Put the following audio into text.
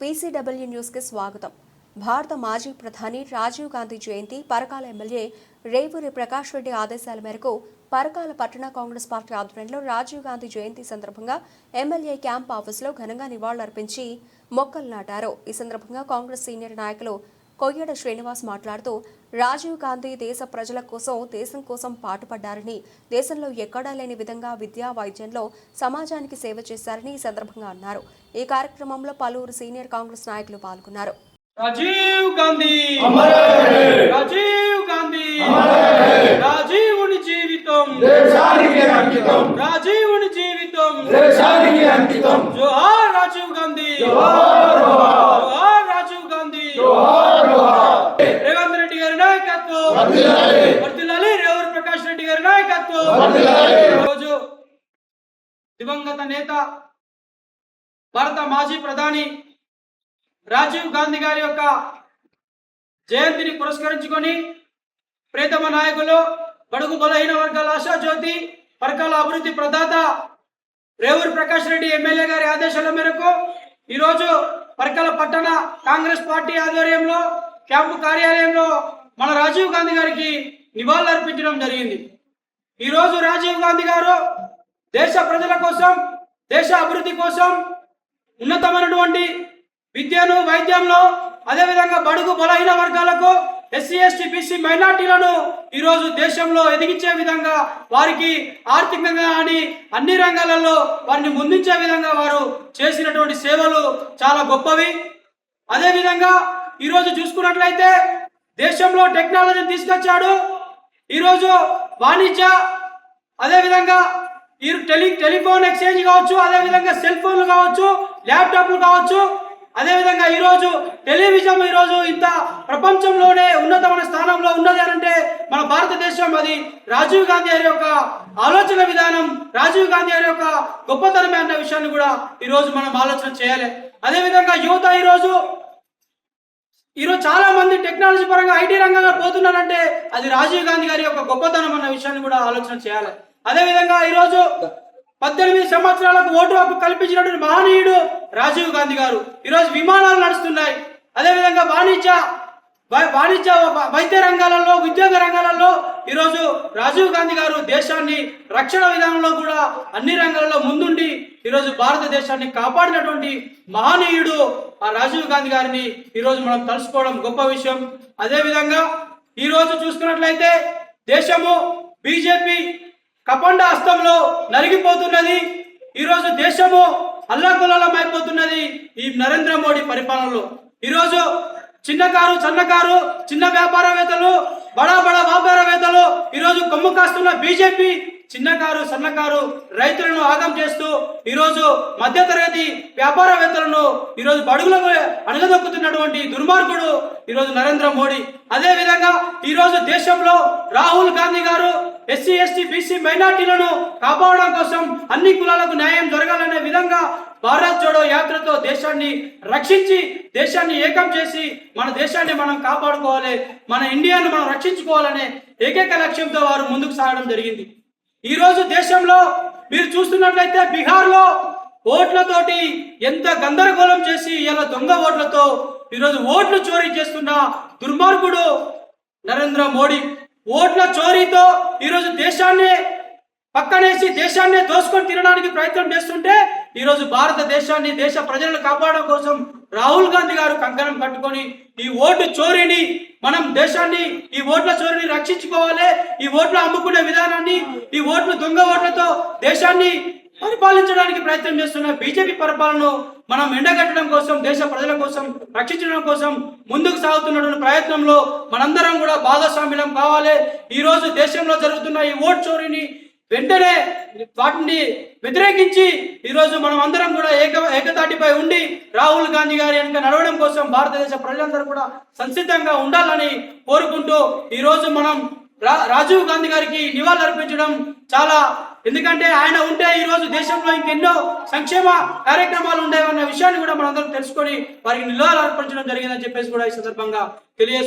PCW న్యూస్కి స్వాగతం. భారత మాజీ ప్రధాని రాజీవ్ గాంధీ జయంతి పరకాల ఎమ్మెల్యే రేవూరి ప్రకాష్ రెడ్డి ఆదేశాల మేరకు పరకాల పట్టణ కాంగ్రెస్ పార్టీ ఆధ్వర్యంలో రాజీవ్ గాంధీ జయంతి సందర్భంగా ఎమ్మెల్యే క్యాంప్ ఆఫీసులో ఘనంగా నివాళులర్పించి మొక్కలు నాటారు. ఈ సందర్భంగా కాంగ్రెస్ సీనియర్ నాయకులు కొయ్యడ శ్రీనివాస్ మాట్లాడుతూ రాజీవ్ గాంధీ దేశ ప్రజల కోసం దేశం కోసం పాటుపడ్డారని దేశంలో ఎక్కడా లేని విధంగా విద్యా వైద్యంలో సమాజానికి సేవ చేశారని ఈ సందర్భంగా అన్నారు. ఈ కార్యక్రమంలో పలువురు సీనియర్ కాంగ్రెస్ నాయకులు పాల్గొన్నారు. రాజీవ్ గాంధీ! రాజీవ్ గాంధీ! రాజీవుని జీవితం! దేశానికి అంకితం! రాజీవుని జీవితం! దేశానికి అంకితం! జోహార్ రాజీవ్ గాంధీ జోహార్ జోహార్ జోహార్ రాజీవ్ గాంధీ జోహార్ జోహార్ రేవంత్ రెడ్డి గారి రేవూరి ప్రకాష్ రెడ్డి గారి నాయకత్వం. రోజు దివంగత నేత భారత మాజీ ప్రధాని రాజీవ్ గాంధీ గారి యొక్క జయంతిని పురస్కరించుకొని ప్రేతమ నాయకులు బడుగు బలహీన వర్గాల ఆశాజ్యోతి వర్గాల అభివృద్ధి ప్రదాత రేవూరి ప్రకాష్ రెడ్డి ఎమ్మెల్యే గారి ఆదేశాల మేరకు ఈరోజు పరకల పట్టణ కాంగ్రెస్ పార్టీ ఆధ్వర్యంలో క్యాంపు కార్యాలయంలో మన రాజీవ్ గాంధీ గారికి నివాళులర్పించడం జరిగింది. ఈరోజు రాజీవ్ గాంధీ గారు దేశ ప్రజల కోసం దేశ అభివృద్ధి కోసం ఉన్నతమైనటువంటి విద్యను వైద్యంలో అదేవిధంగా బడుగు బలహీన వర్గాలకు ఎస్సీ ఎస్టీ బీసీ మైనార్టీలను ఈరోజు దేశంలో ఎదిగించే విధంగా వారికి ఆర్థికంగా అని అన్ని రంగాలలో వారిని ముందుంచే విధంగా వారు చేసినటువంటి సేవలు చాలా గొప్పవి. అదేవిధంగా ఈరోజు చూసుకున్నట్లయితే దేశంలో టెక్నాలజీని తీసుకొచ్చాడు. ఈరోజు వాణిజ్య అదేవిధంగా ఈ టెలి టెలిఫోన్ ఎక్స్చేంజ్ కావచ్చు అదేవిధంగా సెల్ ఫోన్లు కావచ్చు ల్యాప్టాప్లు కావచ్చు అదేవిధంగా ఈరోజు టెలివిజన్ ఈరోజు ఇంత ప్రపంచంలోనే ఉన్నతమైన స్థానంలో ఉన్నది అని అంటే మన భారతదేశం అది రాజీవ్ గాంధీ గారి యొక్క ఆలోచన విధానం రాజీవ్ గాంధీ గారి యొక్క గొప్పతనమే అన్న విషయాన్ని కూడా ఈరోజు మనం ఆలోచన చేయాలి. అదేవిధంగా యువత ఈరోజు ఈరోజు చాలా మంది టెక్నాలజీ పరంగా ఐటీ రంగంలో పోతున్నారంటే అది రాజీవ్ గాంధీ గారి యొక్క గొప్పతనం అన్న విషయాన్ని కూడా ఆలోచన చేయాలి. అదేవిధంగా ఈరోజు పద్దెనిమిది సంవత్సరాలకు ఓటు హక్కు కల్పించినటువంటి మహనీయుడు రాజీవ్ గాంధీ గారు ఈరోజు విమానాలు నడుస్తున్నాయి. అదేవిధంగా వాణిజ్య వాణిజ్య వైద్య రంగాలలో ఉద్యోగ రంగాలలో ఈరోజు రాజీవ్ గాంధీ గారు దేశాన్ని రక్షణ విధానంలో కూడా అన్ని రంగాలలో ముందుండి ఈరోజు భారతదేశాన్ని కాపాడినటువంటి మహనీయుడు ఆ రాజీవ్ గాంధీ గారిని ఈరోజు మనం తలుసుకోవడం గొప్ప విషయం. అదేవిధంగా ఈరోజు చూసుకున్నట్లయితే దేశము బీజేపీ కపండ హస్తంలో నలిగిపోతున్నది. ఈరోజు దేశము అల్లకొల్లం అయిపోతున్నది ఈ నరేంద్ర మోడీ పరిపాలనలో. ఈరోజు చిన్న కారు చిన్న వ్యాపారవేత్తలు బడా బడా వ్యాపారవేత్తలు ఈరోజు కొమ్ము కాస్తున్న బీజేపీ చిన్న కారు సన్నకారు రైతులను ఆగం చేస్తూ ఈరోజు మధ్యతరగతి వ్యాపారవేత్తలను ఈరోజు బడుగులకు అణగదొక్కుతున్నటువంటి దుర్మార్గుడు ఈరోజు నరేంద్ర మోడీ. అదేవిధంగా ఈరోజు దేశంలో రాహుల్ గాంధీ గారు ఎస్సీ ఎస్టీ బీసీ మైనార్టీలను కాపాడడం కోసం అన్ని కులాలకు న్యాయం జరగాలనే విధంగా భారత్ జోడో యాత్రతో దేశాన్ని రక్షించి దేశాన్ని ఏకం చేసి మన దేశాన్ని మనం కాపాడుకోవాలి మన ఇండియాను మనం రక్షించుకోవాలనే ఏకైక లక్ష్యంతో వారు ముందుకు సాగడం జరిగింది. ఈరోజు దేశంలో మీరు చూస్తున్నట్లయితే బీహార్లో ఓట్లతోటి ఎంత గందరగోళం చేసి ఇలా దొంగ ఓట్లతో ఈరోజు ఓట్లు చోరీ చేస్తున్న దుర్మార్గుడు నరేంద్ర మోడీ. ఓట్ల చోరీతో ఈరోజు దేశాన్ని పక్కనేసి దేశాన్ని దోసుకొని తినడానికి ప్రయత్నం చేస్తుంటే ఈరోజు భారతదేశాన్ని దేశ ప్రజలను కాపాడడం కోసం రాహుల్ గాంధీ గారు కంకణం కట్టుకొని ఈ ఓటు చోరీని మనం దేశాన్ని ఈ ఓట్ల చోరిని రక్షించుకోవాలి ఈ ఓట్లు అమ్ముకునే విధానాన్ని ఈ ఓట్లు దొంగ ఓట్లతో దేశాన్ని పరిపాలించడానికి ప్రయత్నం చేస్తున్న బీజేపీ పరిపాలనను మనం ఎండగట్టడం కోసం దేశ ప్రజల కోసం రక్షించడం కోసం ముందుకు సాగుతున్నటువంటి ప్రయత్నంలో మనందరం కూడా భాగస్వామ్యం కావాలి. ఈరోజు దేశంలో జరుగుతున్న ఈ ఓట్ చోరీని వెంటనే వాటిని వ్యతిరేకించి ఈరోజు మనం అందరం కూడా ఏక ఏకతాటిపై ఉండి రాహుల్ గాంధీ గారి వెనుక నడవడం కోసం భారతదేశ ప్రజలందరూ కూడా సంసిద్ధంగా ఉండాలని కోరుకుంటూ ఈరోజు మనం రా రాజీవ్ గాంధీ గారికి నివాళులు అర్పించడం చాలా ఎందుకంటే ఆయన ఉంటే ఈరోజు దేశంలో ఇంకెన్నో సంక్షేమ కార్యక్రమాలు ఉండేవన్న విషయాన్ని కూడా మనందరం తెలుసుకొని వారికి నివాళులు అర్పించడం జరిగిందని చెప్పేసి కూడా ఈ సందర్భంగా తెలియజేసుకుంటున్నాం.